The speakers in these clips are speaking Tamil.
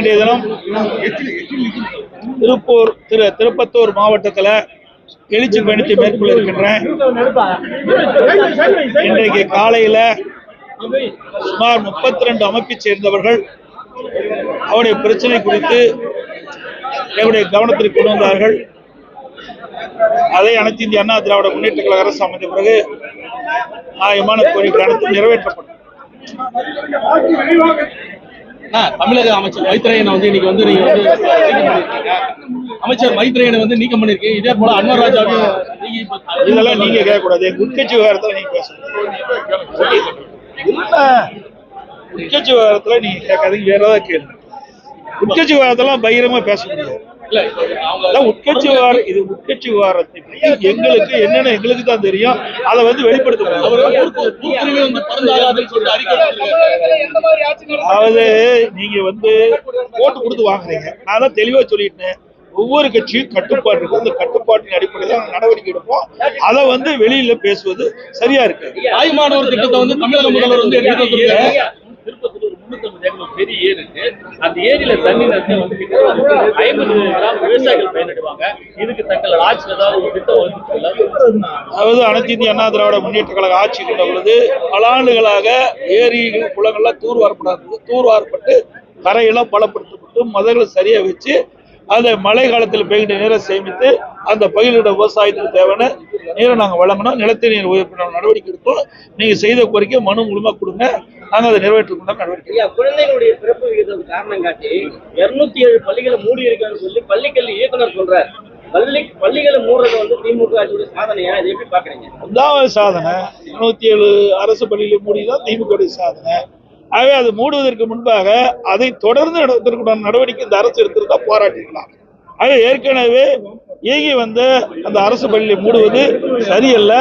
இன்றைய தினம் திருப்பூர் திரு திருப்பத்தூர் மாவட்டத்தில் எழுச்சி பயணத்தை மேற்கொள்ள இருக்கின்றேன். இன்றைக்கு காலையில சுமார் முப்பத்தி ரெண்டு அமைப்பை சேர்ந்தவர்கள் அவருடைய பிரச்சனை குறித்து எங்களுடைய கவனத்திற்கு கொண்டு வந்தார்கள். அதை அனைத்து இந்திய அண்ணா திராவிட முன்னேற்ற கழக அரசு அமைந்த பிறகு நியாயமான கோரிக்கை அனைத்தும் நிறைவேற்றப்படும் தமிழக அமைச்சர் மைத்ரேயனை வந்து இன்னைக்கு வந்து நீங்க வந்து பண்ணிருக்கீங்க அமைச்சர் மைத்ரேயனை வந்து நீக்கம் பண்ணிருக்கீங்க. இதே போல அன்வர் ராஜாவையும் நீங்க இதெல்லாம் நீங்க கேட்கக்கூடாது. உட்கட்சி விவகாரத்துல நீங்க பேசணும். உட்கட்சி விவகாரத்துல நீங்க கேட்காதீங்க. வேற ஏதாவது கேளுங்க. உட்கட்சி விவகாரத்தெல்லாம் பகிரமா பேச முடியாது. உட்கட்சி விவகாரம் இது உட்கட்சி விவகாரத்தை எங்களுக்கு என்னன்னு எங்களுக்கு தான் தெரியும் அதை வந்து வெளிப்படுத்த. அதாவது நீங்க வந்து ஓட்டு கொடுத்து வாங்குறீங்க. நான் தான் தெளிவா சொல்லிட்டேன். ஒவ்வொரு கட்சியும் கட்டுப்பாடு இருக்கு. அந்த கட்டுப்பாட்டின் அடிப்படையில் நடவடிக்கை எடுப்போம். அதை வந்து வெளியில பேசுவது சரியா இருக்கு. தாய்மானவர் திட்டத்தை வந்து தமிழக முதல்வர் வந்து ஒரு பெரிய ஏரி இருக்கு. அந்த ஏரியில தண்ணி நிறைய வந்து ஐம்பது கிராம் விவசாயிகள் பயனிடுவாங்க. இதுக்கு தங்கள் ஆட்சியில் ஏதாவது ஒரு திட்டம் வந்து அதாவது அனைத்து இந்திய அண்ணா திராவிட முன்னேற்ற கழக ஆட்சி கொண்ட பொழுது பல ஆண்டுகளாக ஏரிகள் குளங்கள்லாம் தூர்வாரப்படாது தூர்வாரப்பட்டு கரையெல்லாம் பலப்படுத்தப்பட்டு மதங்களை சரியா வச்சு அதை மழை காலத்தில் பெய்கின்ற நீரை சேமித்து அந்த பயிரிட விவசாயத்துக்கு தேவையான நீரை நாங்கள் வழங்கணும். நிலத்தடி நீர் உயர்த்த நடவடிக்கை எடுத்தோம். நீங்கள் செய்த கோரிக்கை மனு மூலமாக கொடுங்க. நாங்கள் அதை நிறைவேற்றுக்கொண்ட நடவடிக்கை குழந்தைகளுடைய பிறப்பு விகிதம் காரணம் காட்டி இருநூத்தி ஏழு பள்ளிகளை மூடி இருக்கான்னு சொல்லி பள்ளிக்கல்வி இயக்குனர் சொல்றாரு. பள்ளி பள்ளிகளை மூடுறது வந்து திமுக ஆட்சியோட சாதனையா? இதை எப்படி பாக்குறீங்க அதான் சாதனை. இருநூத்தி ஏழு அரசு பள்ளியில மூடிதான் திமுக சாதனை. ஆகவே அது மூடுவதற்கு முன்பாக அதை தொடர்ந்து நடத்துவதற்குண்டான நடவடிக்கை இந்த அரசு எடுத்திருந்தா போராட்டிக்கலாம். ஆக ஏற்கனவே இயங்கி வந்த அந்த அரசு பள்ளியை மூடுவது சரியல்ல.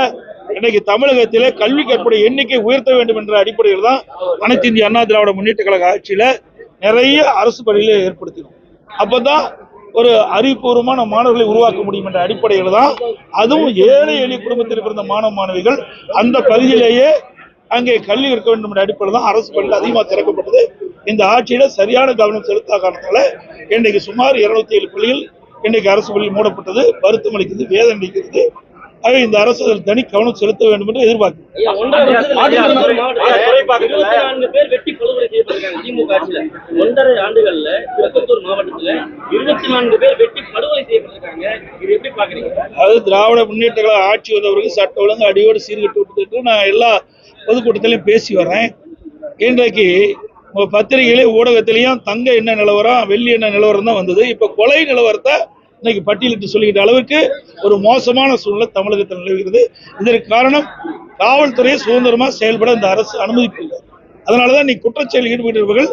இன்னைக்கு தமிழகத்திலே கல்வி கற்புடைய எண்ணிக்கை உயர்த்த வேண்டும் என்ற அடிப்படையில் தான் அனைத்து இந்திய அண்ணா திராவிட முன்னேற்ற கழக ஆட்சியில நிறைய அரசு பள்ளிகளை ஏற்படுத்தினோம். அப்பதான் ஒரு அறிவுபூர்வமான மாணவர்களை உருவாக்க முடியும் என்ற அடிப்படையில் தான் அதுவும் ஏழை எளிய குடும்பத்தில் பிறந்த மாணவ மாணவிகள் அந்த பகுதியிலேயே அங்கே கல்வி இருக்க வேண்டும் என்ற அடிப்படையில் தான் அரசு பள்ளிகள் அதிகமாக திறக்கப்பட்டது. இந்த ஆட்சியில சரியான கவனம் செலுத்தா காரணத்தால இன்றைக்கு சுமார் இருநூத்தி ஏழு பள்ளிகள் இன்றைக்கு அரசு பள்ளி மூடப்பட்டது. வருத்தம் அளிக்கிறது வேதனை அளிக்கிறது. ஆக இந்த அரசு அதில் தனி கவனம் செலுத்த வேண்டும் என்று எதிர்பார்க்கிறேன் வெட்டி வெட்டி அதாவது திராவிட முன்னேற்ற கழக ஆட்சி வந்தவருக்கு சட்ட ஒழுங்கு அடியோடு சீர்கட்டு விட்டுட்டு நான் எல்லா பொதுக்கூட்டத்திலையும் பேசி வரேன். இன்றைக்கு உங்க பத்திரிகையிலே ஊடகத்திலையும் தங்க என்ன நிலவரம் வெள்ளி என்ன நிலவரம் தான் வந்தது. இப்ப கொலை நிலவரத்தை இன்னைக்கு பட்டியலிட்டு சொல்லுகின்ற அளவுக்கு ஒரு மோசமான சூழ்நிலை தமிழகத்தில் நிலவுகிறது. இதற்கு காரணம் காவல்துறையை சுதந்திரமாக செயல்பட இந்த அரசு அனுமதிப்பில்லை அதனாலதான் நீ குற்றச்செயல் ஈடுபடுபவர்கள்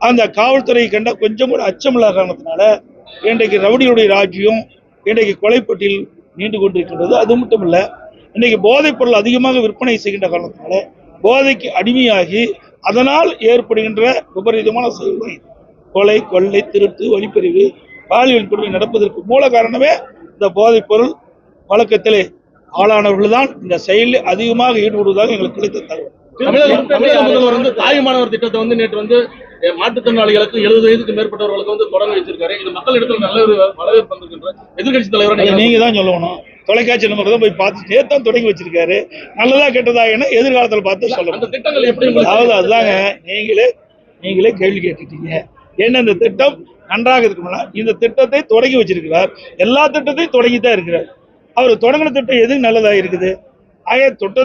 அந்த காவல்துறையை கண்ட கொஞ்சம் கூட அச்சமில்லாத காரணத்தினால இன்றைக்கு ரவுடியுடைய ராஜ்யம் இன்றைக்கு கொலைப்பட்டியில் நீண்டு கொண்டிருக்கின்றது. அது மட்டும் இல்லை இன்னைக்கு போதைப் பொருள் அதிகமாக விற்பனை செய்கின்ற காரணத்தினால போதைக்கு அடிமையாகி அதனால் ஏற்படுகின்ற விபரீதமான செயல்கள் கொலை கொள்ளை திருட்டு வழிப்பறிவு பாலியல் கொடுமை நடப்பதற்கு மூல காரணமே இந்த போதைப் பொருள். வழக்கத்திலே ஆளானவர்கள் தான் இந்த செயலில் அதிகமாக ஈடுபடுவதாக எங்களுக்கு கிடைத்த தகவல். தமிழக முதல்வர் வந்து தாய்மானவர் திட்டத்தை வந்து நேற்று வந்து மாற்றுத்திறனாளிகளுக்கு எழுபது வயதுக்கு மேற்பட்டவர்களுக்கு வந்து தொடங்க வச்சிருக்காரு இது மக்கள் இடத்துல நல்ல ஒரு வரவேற்பு வந்திருக்கின்ற எதிர்கட்சி தலைவரை நீங்க தான் சொல்லணும். தொலைக்காட்சி நம்பர் தான் போய் பார்த்து நேத்தான் தொடங்கி வச்சிருக்காரு. நல்லதா கெட்டதா என எதிர்காலத்தில் பார்த்து அந்த சொல்லணும் திட்டங்கள் எப்படி அதாவது அதுதாங்க நீங்களே நீங்களே கேள்வி கேட்டுட்டீங்க. என்ன இந்த திட்டம்? நன்றாக இருக்கும்னா இந்த திட்டத்தை தொடங்கி வச்சிருக்கிறார். எல்லா திட்டத்தையும் தொடங்கி தான் இருக்கிறார். அவர் தொடங்கின திட்டம் எது நல்லதாக இருக்குது? ஆக தொட்ட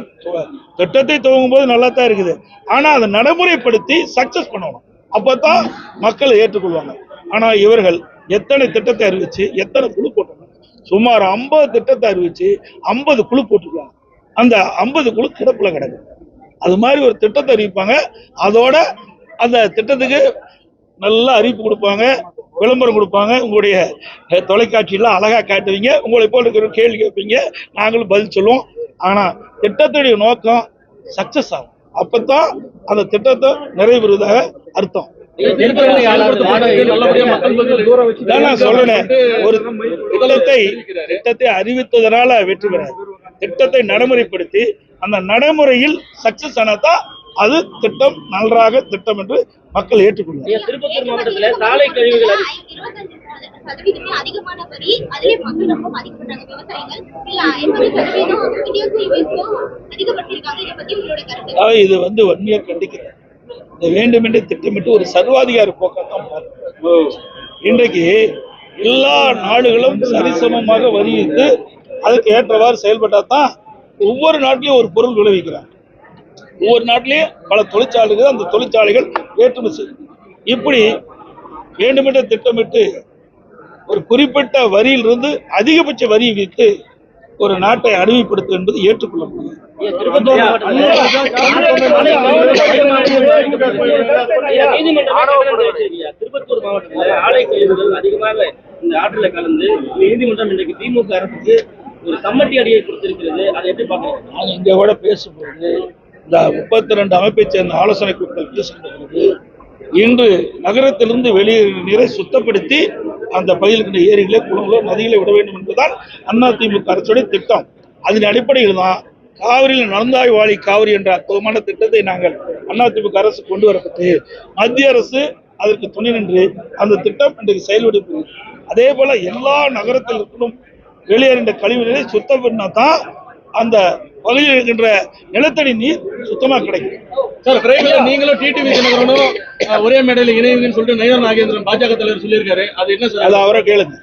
திட்டத்தை துவங்கும் போது நல்லா தான் இருக்குது. ஆனால் அதை நடைமுறைப்படுத்தி சக்சஸ் பண்ணணும். அப்பதான் மக்கள் ஏற்றுக்கொள்வாங்க. ஆனால் இவர்கள் எத்தனை திட்டத்தை அறிவிச்சு எத்தனை குழு போட்டாங்க சுமார் ஐம்பது திட்டத்தை அறிவிச்சு ஐம்பது குழு போட்டிருக்காங்க. அந்த ஐம்பது குழு கிடப்புல கிடக்கு. அது மாதிரி ஒரு திட்டத்தை அறிவிப்பாங்க. அதோட அந்த திட்டத்துக்கு நல்லா அறிவிப்பு கொடுப்பாங்க. விளம்பரம் கொடுப்பாங்க. உங்களுடைய தொலைக்காட்சியில் தொலைக்காட்சியில அழகா காட்டுவீங்க. உங்களை போல இருக்கிற கேள்வி கேட்பீங்க. நாங்களும் பதில் சொல்லுவோம். ஆனா திட்டத்துடைய நோக்கம் சக்சஸ் ஆகும். அப்பத்தான் அந்த திட்டத்தை நிறைவேறுவதாக அர்த்தம். நான் ஒரு திட்டத்தை திட்டத்தை அறிவித்ததனால வெற்றி பெறாது. திட்டத்தை நடைமுறைப்படுத்தி அந்த நடைமுறையில் சக்சஸ் ஆனாதான் அது திட்டம் நன்றாக திட்டம் என்று மக்கள் ஏற்றுக்கொள்வார் திருப்பத்தூர் மாவட்டத்துல சாலை கழிவுகள் வரி இதை பத்தி உங்களோட கருத்து? அதாவது இது வந்து வன்மையாக கண்டிக்கிறேன். இது வேண்டுமென்றே திட்டமிட்டு ஒரு சர்வாதிகார போக்காத்தான் இன்றைக்கு எல்லா நாடுகளும் சரிசமமாக வரிவித்து அதுக்கு ஏற்றவாறு செயல்பட்டால் தான் ஒவ்வொரு நாட்டிலையும் ஒரு பொருள் விளைவிக்கிறாங்க. ஒவ்வொரு நாட்டிலையும் பல தொழிற்சாலைகள் அந்த தொழிற்சாலைகள் ஏற்றுமதி செய்யும் இப்படி வேண்டுமென்றே திட்டமிட்டு ஒரு குறிப்பிட்ட வரியிலிருந்து அதிகபட்ச வரி விதித்து ஒரு நாட்டை அடிமைப்படுத்தும் என்பது ஏற்றுக்கொள்ள முடியாது ஐயா, திருப்பத்தூர் மாவட்டத்துல ஆலை கழிவுகள் அதிகமாக இந்த ஆற்றில் கலந்து நீதிமன்றம் இன்றைக்கு திமுக அரசுக்கு ஒரு சம்மட்டி அடியை கொடுத்திருக்கிறது. அதை எப்படி நான் இங்க கூட பேசும்போது இந்த முப்பத்தி ரெண்டு அமைப்பை சேர்ந்த ஆலோசனை கூட்டம் பேசுகின்ற பொழுது இன்று நகரத்திலிருந்து வெளியேறிய நீரை சுத்தப்படுத்தி அந்த பகுதியில் ஏரிகளை குளங்களோ நதிகளை விட வேண்டும் என்பதுதான் அதிமுக அரசுடைய திட்டம். அதன் அடிப்படையில் தான் காவிரியில் நடந்தாய் வாழி காவிரி என்ற அற்புதமான திட்டத்தை நாங்கள் அதிமுக அரசு கொண்டு வரப்பட்டு மத்திய அரசு அதற்கு துணை நின்று அந்த திட்டம் இன்றைக்கு செயல்படுத்து அதே போல எல்லா நகரத்தில் இருக்கணும் வெளியேறின்ற கழிவு நீரை சுத்தம் பண்ணால் தான் அந்த பகுதியில் இருக்கின்ற நிலத்தடி நீர் சுத்தமா கிடைக்கும். சார் விரைவில் நீங்களும் டிடிவி தினகரனும் ஒரே மேடையில் இணைவீங்கன்னு சொல்லிட்டு நயனா நாகேந்திரன் பாஜக தலைவர் சொல்லியிருக்காரு. அது என்ன சார்? அது அவரை கேளுங்க.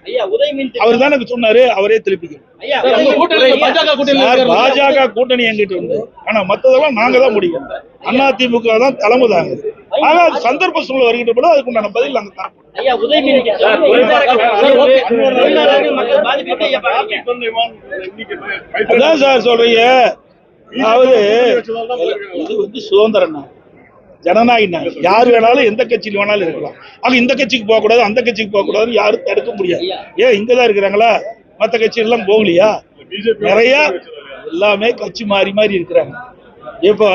அவர் தான் எனக்கு சொன்னாரு அவரே மின் பாஜக கூட்டணி சார் பாஜக கூட்டணி எங்கிட்ட உண்டு. ஆனா மத்ததெல்லாம் நாங்க தான் முடியும் அதிமுக தான் தலைமை தாங்குது ஆனா அது சந்தர்ப்ப சூழ்நிலை வருகின்ற பொழுது அதுக்குண்டான பதில் நாங்க தரப்போம்? அதான் சார் சொல்றீங்க. அதாவது இது வந்து சுதந்திரம் நாடு. ஜனநாயக நாடு. யார் வேணாலும் எந்த கட்சியில் வேணாலும் இருக்கலாம். ஆனா இந்த கட்சிக்கு போக கூடாது அந்த கட்சிக்கு போக கூடாதுன்னு யாரும் தடுக்க முடியாது. ஏன் இங்கதான் இருக்கிறாங்களா? மத்த கட்சி எல்லாம் போகலையா நிறைய எல்லாமே கட்சி மாறி மாறி இருக்கிறாங்க. இப்போ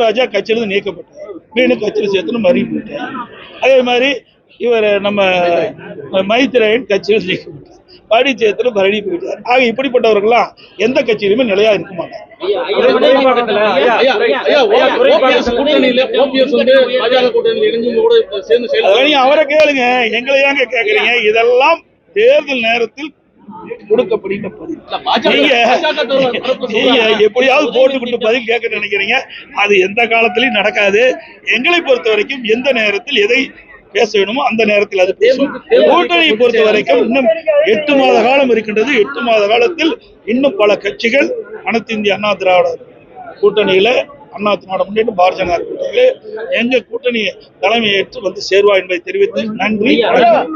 ராஜா கட்சியிலிருந்து நீக்கப்பட்டார் மீண்டும் கட்சியில் சேர்த்துன்னு மறி போயிட்டார் அதே மாதிரி இவர் நம்ம மைத்திரையன் கட்சியில் நீக்கப்பட்டார் பாடி சேர்த்துன்னு மறுபடி போயிட்டார் ஆக இப்படிப்பட்டவர்கள்லாம் எந்த கட்சியிலுமே நிலையா இருக்க மாட்டாங்க அவரை கேளுங்க எங்களை ஏங்க கேக்குறீங்க இதெல்லாம் தேர்தல் நேரத்தில் கொடுக்கப்படுகின்ற பதில். எப்படியாவது போட்டுக்கிட்டு பதில் கேட்க நினைக்கிறீங்க. அது எந்த காலத்திலயும் நடக்காது. எங்களை பொறுத்த வரைக்கும் எந்த நேரத்தில் எதை பேச வேணுமோ அந்த நேரத்தில் அது கூட்டணியை பொறுத்த வரைக்கும் இன்னும் எட்டு மாத காலம் இருக்கின்றது. எட்டு மாத காலத்தில் இன்னும் பல கட்சிகள் அனைத்து இந்திய அண்ணா திராவிட கூட்டணியில அண்ணா திராவிட முன்னேற்ற பாரதிய ஜனதா கூட்டணியில எங்க கூட்டணி தலைமை ஏற்று வந்து சேருவா என்பதை தெரிவித்து நன்றி